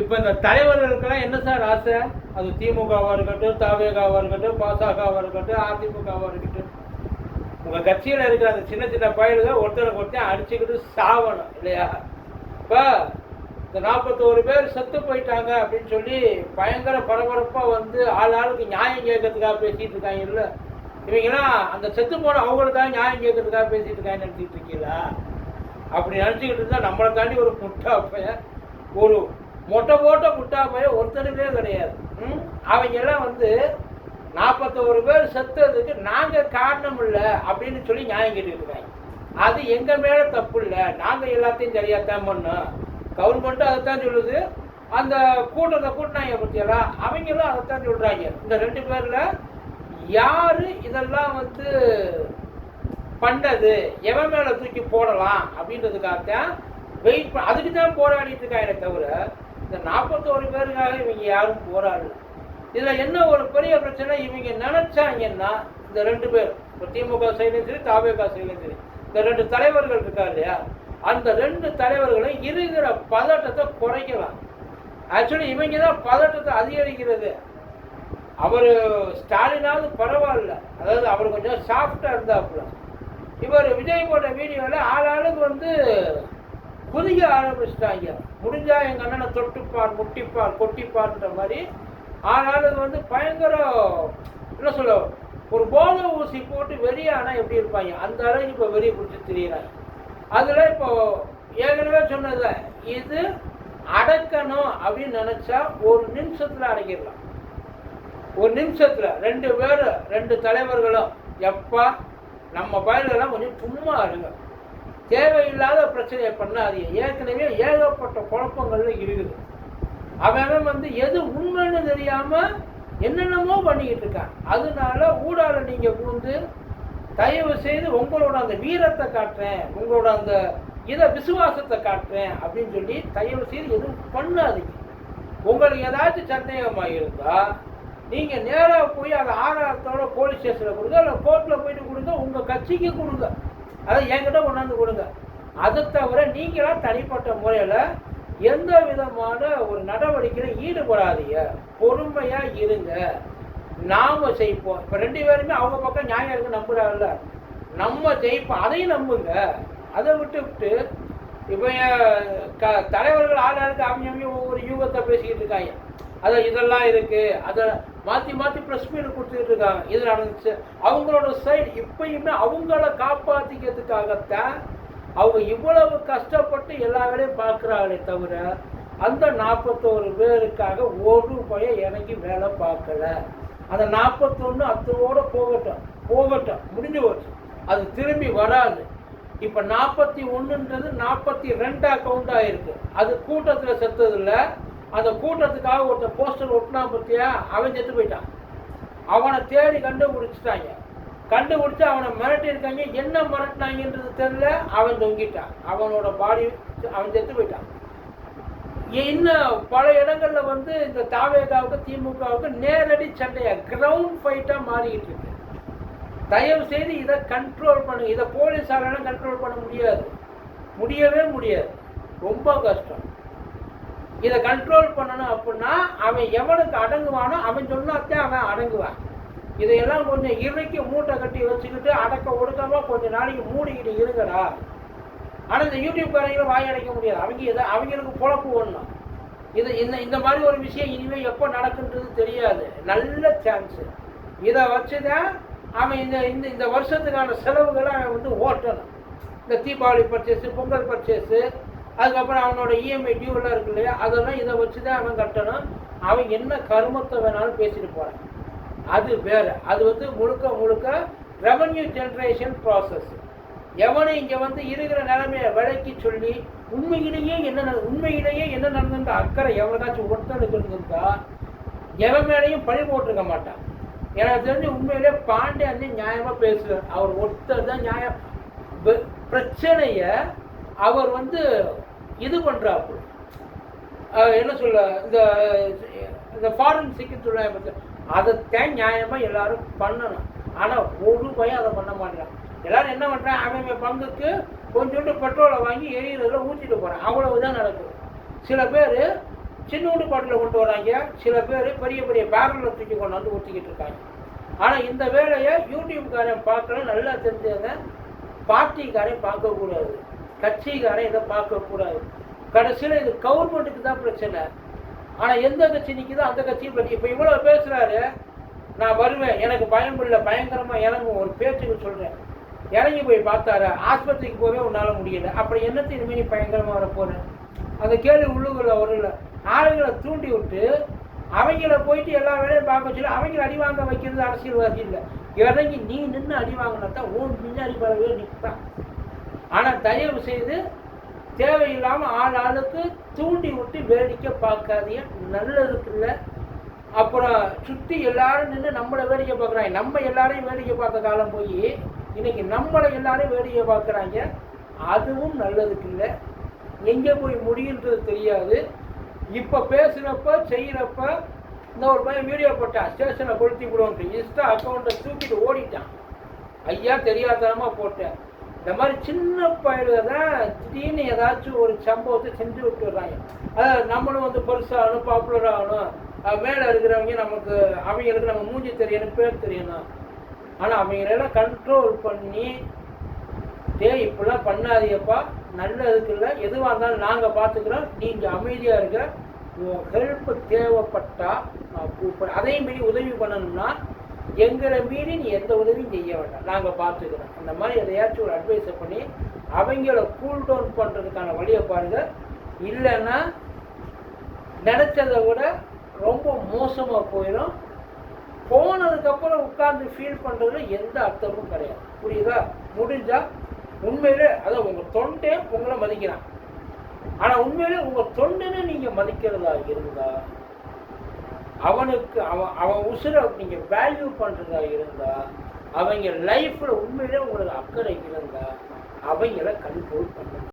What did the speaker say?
இப்போ இந்த தலைவர்களுக்கெல்லாம் என்ன சார் ஆசை? அது திமுகவாக இருக்கட்டும் தாவேகாவாக இருக்கட்டும் பாசகவாக இருக்கட்டும் அதிமுகவாக இருக்கட்டும். உங்கள் கட்சியில் இருக்கிற அந்த சின்ன சின்ன பயலுக ஒருத்தருக்கு ஒருத்தன் அடிச்சுக்கிட்டு சாவணும் இல்லையா? இப்போ இந்த நாற்பத்தோரு பேர் செத்து போயிட்டாங்க அப்படின்னு சொல்லி பயங்கர பரபரப்பாக வந்து ஆள் ஆளுக்கு நியாயம் கேட்கறதுக்காக பேசிகிட்டு இருக்காங்க இல்லை இவங்கெல்லாம் அந்த செத்து போன அவங்களுக்காக நியாயம் கேட்கறதுக்காக பேசிகிட்டு இருக்காங்கன்னு நினச்சிட்டு இருக்கீங்களா? அப்படி நினச்சிக்கிட்டு இருந்தால் நம்மளை தாண்டி ஒரு முட்டா பையன் ஒரு மொட்டை போட்ட முட்டா பையன் ஒருத்தனுமே கிடையாது. அவங்க எல்லாம் வந்து நாற்பத்தோரு பேர் செத்ததுக்கு நாங்கள் காரணம் இல்லை அப்படின்னு சொல்லி நியாயம் கேட்டுருக்காங்க அது எங்கள் மேலே தப்பு இல்லை. நாங்கள் எல்லாத்தையும் சரியாக தான் பண்ணோம். கவர்மெண்ட்டும் அதைத்தான் சொல்லுது. அந்த கூட்டத்தை கூட்டினாங்க பற்றியெல்லாம் அவங்களும் அதைத்தான் சொல்கிறாங்க இந்த ரெண்டு பேரில் யார் இதெல்லாம் வந்து பண்ணது? எவன் மேலே தூக்கி போடலாம் அப்படின்றதுக்காகத்தான் வெயிட் அதுக்கு தான் போராடிட்டு இருக்காங்க தவிர இந்த நாற்பத்தோரு பேருக்காக இவங்க யாரும் போராடல. இதில் என்ன ஒரு பெரிய பிரச்சனை? இவங்க நினைச்சாங்கன்னா இந்த ரெண்டு பேர் இப்போ திமுக சைட்லையும் சரி தாவேகா சைட்லையும் சரி இந்த ரெண்டு தலைவர்கள் இருக்கா இல்லையா? அந்த ரெண்டு தலைவர்களும் இருக்கிற பதட்டத்தை குறைக்கலாம். ஆக்சுவலி இவங்க தான் பதட்டத்தை அதிகரிக்கிறது. அவர் ஸ்டாலினாவது பரவாயில்ல. அதாவது அவர் கொஞ்சம் சாஃப்டாக இருந்தாப்புல. இவர் விஜய் போட்ட வீடியோவில் ஆளாளுக்கு வந்து குதிக்க ஆரம்பிச்சிட்டாங்க. முடிஞ்சா எங்கள் அண்ணனை தொட்டுப்பார் முட்டிப்பார் கொட்டிப்பார்ன்ற மாதிரி. ஆளாளுக்கு வந்து பயங்கர என்ன சொல்ல ஒரு போத ஊசி போட்டு வெறிய ஆனால் எப்படி இருப்பாங்க? அந்த அளவுக்கு இப்போ வெறிய பிடிச்சி திரியிறாங்க. அதில் இப்போ ஏற்கனவே சொன்னது இது அடக்கணும் அப்படின்னு நினச்சா ஒரு நிமிஷத்தில் அடக்கிடலாம். ஒரு நிமிஷத்தில் ரெண்டு பேர் ரெண்டு தலைவர்களும் எப்பா நம்ம பயலெல்லாம் கொஞ்சம் சும்மா இருங்க. தேவையில்லாத பிரச்சனையை பண்ணாதீங்க ஏற்கனவே ஏகப்பட்ட குழப்பங்கள்ல இருக்குது. அவன் வந்து எது உண்மைன்னு தெரியாம என்னென்னமோ பண்ணிக்கிட்டு இருக்கான். அதனால ஊடால நீங்க புகுந்து தயவு செய்து உங்களோட அந்த வீரத்தை காட்டுறேன் உங்களோட அந்த இதை விசுவாசத்தை காட்டுறேன் அப்படின்னு சொல்லி தயவு செய்து எதுவும் பண்ணாதீங்க. உங்களுக்கு ஏதாச்சும் சந்தேகமாக இருந்தா நீங்க நேராக போய் அதை ஆதாரத்தோட போலீஸ் ஸ்டேஷனில் கொடுங்க இல்லை கோர்ட்டில் போயிட்டு கொடுங்க உங்க கட்சிக்கு கொடுங்க. அதை என்கிட்ட கொண்டாந்து கொடுங்க. அது தவிர நீங்களா தனிப்பட்ட முறையில் எந்த விதமான ஒரு நடவடிக்கையில ஈடுபடாதீங்க. பொறுமையா இருங்க. நாம ஜெயிப்போம். இப்போ ரெண்டு பேருமே அவங்க பக்கம் நியாயம் இருக்கு நம்புறாங்கல்ல. நம்ம ஜெயிப்போம். அதையும் நம்புங்க. அதை விட்டு விட்டு இப்போ க தலைவர்கள் ஆளாளுக்கு அவங்க ஒவ்வொரு யூகத்தை பேசிக்கிட்டு இருக்காங்க. அதை இதெல்லாம் இருக்கு. அதை மாற்றி மாற்றி ப்ரெஸ் மீட் கொடுத்துக்கிட்டு இருக்காங்க. இது நடந்துச்சு அவங்களோட சைடு இப்பயுமே அவங்கள காப்பாற்றிக்கிறதுக்காகத்தான் அவங்க இவ்வளவு கஷ்டப்பட்டு எல்லா வேலையும் பார்க்குறாங்களே தவிர அந்த நாற்பத்தோரு பேருக்காக ஒரு பய இறங்கி வேலை பார்க்கல. அந்த நாற்பத்தொன்று அத்தோட போகட்டும். போகட்டும். முடிஞ்சு போச்சு. அது திரும்பி வராது. இப்போ நாற்பத்தி ஒன்றுன்றது நாற்பத்தி ரெண்டாக கவுண்ட் ஆகிருக்கு அது கூட்டத்தில் செத்ததில்லை. அந்த கூட்டத்துக்காக ஒருத்தன் போஸ்டர் ஒட்டினா பற்றியா அவன் செத்து போயிட்டான். அவனை தேடி கண்டுபிடிச்சிட்டாங்க. கண்டுபிடிச்சு அவனை மிரட்டியிருக்காங்க. என்ன மிரட்டினாங்கன்றது தெரில அவன் தொங்கிட்டான். அவனோட பாடி அவன் செத்து போயிட்டான். இன்னும் பல இடங்களில் வந்து இந்த தாவேகாவுக்கு திமுகவுக்கு நேரடி சண்டையாக கிரவுண்ட் ஃபைட்டாக மாறிக்கிட்டு இருக்கு. தயவு செய்து இதை கண்ட்ரோல் பண்ணுங்க இதை போலீஸாரெல்லாம் கண்ட்ரோல் பண்ண முடியாது. முடியவே முடியாது. ரொம்ப கஷ்டம். இதை கண்ட்ரோல் பண்ணணும் அப்படின்னா அவன் எவனுக்கு அடங்குவானோ அவன் சொன்னாத்தான் அவன் அடங்குவான். இதையெல்லாம் கொஞ்சம் இறுக்கி மூட்டை கட்டி வச்சுக்கிட்டு அடக்க ஒடுக்கமா கொஞ்சம் நாளைக்கு மூடிக்கிட்டு இருங்கடா. ஆனால் இந்த யூடியூப்காரங்களும் வாய் அடைக்க முடியாது. அவங்க இதை அவங்களுக்கு பொழப்பு ஒன்றும் இது இந்த இந்த மாதிரி ஒரு விஷயம் இனிமேல் எப்போ நடக்குன்றது தெரியாது. நல்ல சான்ஸு இதை வச்சு தான் அவன் இந்த இந்த இந்த வருஷத்துக்கான செலவுகளை அவன் வந்து ஓட்டணும். இந்த தீபாவளி பர்ச்சேஸு பொங்கல் பர்ச்சேஸு அதுக்கப்புறம் அவனோட இஎம்ஐ டியூலாம் இருக்கு இல்லையா அதெல்லாம் இதை வச்சு தான் அவன் கட்டணும். அவன் என்ன கருமத்தை வேணாலும் பேசிட்டு போகிறான் அது வேற. அது வந்து முழுக்க முழுக்க ரெவன்யூ ஜென்ரேஷன் ப்ராசஸ் எவனை இங்கே வந்து இருக்கிற நிலைமையை விலைக்கு சொல்லி உண்மையிலேயே என்ன உண்மையிலேயே என்ன நடந்த அக்கறை எவனாச்சும் ஒருத்தனுக்கு இருந்திருந்தா எவன் மேலேயும் பழி போட்டிருக்க மாட்டான். எனக்கு தெரிஞ்சு உண்மையிலே பாண்டே வந்து நியாயமாக பேசுவார். அவர் ஒருத்தர் தான் நியாயம். பிரச்சனையை அவர் வந்து இது பண்ணுறாப்பு என்ன சொல்ல இந்த இந்த ஃபாரின் சொல்ல அதைத்தான் நியாயமாக எல்லாரும் பண்ணணும். ஆனால் ஒரு பையன் அதை பண்ண மாட்டேறான் எல்லாரும் என்ன பண்ணுறான் அவன் பங்குக்கு கொஞ்சோண்டு பெட்ரோலை வாங்கி எரியறதுல ஊற்றிட்டு போகிறான் அவ்வளவுதான் நடக்குது. சில பேர் சின்னோண்டு பாட்டில் கொண்டு வராங்க. சில பேர் பெரிய பெரிய பேரலில் தூக்கி கொண்டு வந்து ஊற்றிக்கிட்டு இருக்காங்க. ஆனால் இந்த வேலையை யூடியூப்காரன் பார்க்கல. நல்லா தெரிஞ்சவங்க பார்ட்டிக்காரன் பார்க்கக்கூடாது. கட்சிக்காரன் இதை பார்க்கக்கூடாது கடைசியில் இது கவர்மெண்ட்டுக்கு தான் பிரச்சனை. ஆனால் எந்த கட்சி நிற்குதோ அந்த கட்சியும் பற்றி இப்போ இவ்வளோ பேசுகிறாரு நான் வருவேன். எனக்கு பயம் இல்லை. பயங்கரமாக இறங்கும். ஒரு பேச்சுக்கு சொல்கிறேன் இறங்கி போய் பார்த்தாரு. ஆஸ்பத்திரிக்கு போகவே உன்னால் முடியல. அப்புறம் என்னத்தை இனிமேல் நீ பயங்கரமாக வர போகிறேன் அந்த கேள்வி உள்ளுக்குள்ள வரல ஆளுங்களை தூண்டி விட்டு அவங்கள போயிட்டு எல்லா வேலையும் பார்க்க வச்சு அவங்கள அடி வாங்க வைக்கிறது அரசியல்வாதி இல்லை. இறங்கி நீ நின்று அடி வாங்கினா தான் ஓன் பின்னாடி பரவே நிற்பான் ஆனால் தயவு செய்து தேவையில்லாமல் ஆள் ஆளுக்கு தூண்டி விட்டு வேடிக்கை பார்க்காதீங்க. நல்லதுக்கு இல்லை. அப்புறம் சுற்றி எல்லாரும் நின்று நம்மளை வேடிக்கை பார்க்குறாங்க. நம்ம எல்லாரையும் வேடிக்கை பார்க்க காலம் போய் இன்னைக்கு நம்மளை எல்லாரையும் வேடிக்கை பார்க்குறாங்க. அதுவும் நல்லதுக்கு இல்லை. எங்கே போய் முடியுன்றது தெரியாது. இப்போ பேசுகிறப்ப செய்கிறப்ப இந்த ஒரு பையன் வீடியோ போட்டான் ஸ்டேஷனை கொளுத்தி விடுவோன்ட்டு இன்ஸ்டா அக்கௌண்ட்டை தூக்கிட்டு ஓடிட்டான். ஐயா தெரியாதனமாக போட்டேன். இந்த மாதிரி சின்ன பயில தான் திடீர்னு ஏதாச்சும் ஒரு சம்பவத்தை செஞ்சு விட்டுறாங்க அதாவது நம்மளும் வந்து பெருசாகணும் பாப்புலர் ஆகணும். மேலே இருக்கிறவங்க நமக்கு அவங்களுக்கு நம்ம மூஞ்சி தெரியணும் பேர் தெரியணும். ஆனால் அவங்களெல்லாம் கண்ட்ரோல் பண்ணி டே இப்படிலாம் பண்ணாதீங்கப்பா. நல்லதுக்கு இல்லை. எதுவாக இருந்தாலும் நாங்கள் பார்த்துக்குறோம். நீங்கள் அமைதியாக இருக்க ஹெல்ப் தேவைப்பட்டால் அதையும் அதே மீறி உதவி பண்ணணும்னா எங்களை மீறி நீ எந்த உதவியும் செய்ய வேண்டாம். நாங்கள் பார்த்துக்கிறோம். அந்த மாதிரி எதையாச்சும் ஒரு அட்வைஸை பண்ணி அவங்கள கூல் டவுன் பண்ணுறதுக்கான வழியை பாருங்கள் இல்லைன்னா நினச்சதை விட ரொம்ப மோசமாக போயிடும் போனதுக்கப்புறம் உட்கார்ந்து ஃபீல் பண்ணுறதுல எந்த அர்த்தமும் கிடையாது. புரியுதா? முடிஞ்சா உண்மையிலே அதான் உங்கள் தொண்டே உங்களை மதிக்கிறான். ஆனால் உண்மையிலே உங்கள் தொண்டனை நீங்கள் மதிக்கிறதா இருந்தால் அவனுக்கு அவன் அவன் உசுரை நீங்கள் வேல்யூ பண்ணுறதா இருந்தால் அவங்க லைஃப்பில் உண்மையிலே உங்களுக்கு அக்கறை இருந்தால் அவங்கள கண்ட்ரோல் பண்ணுங்க.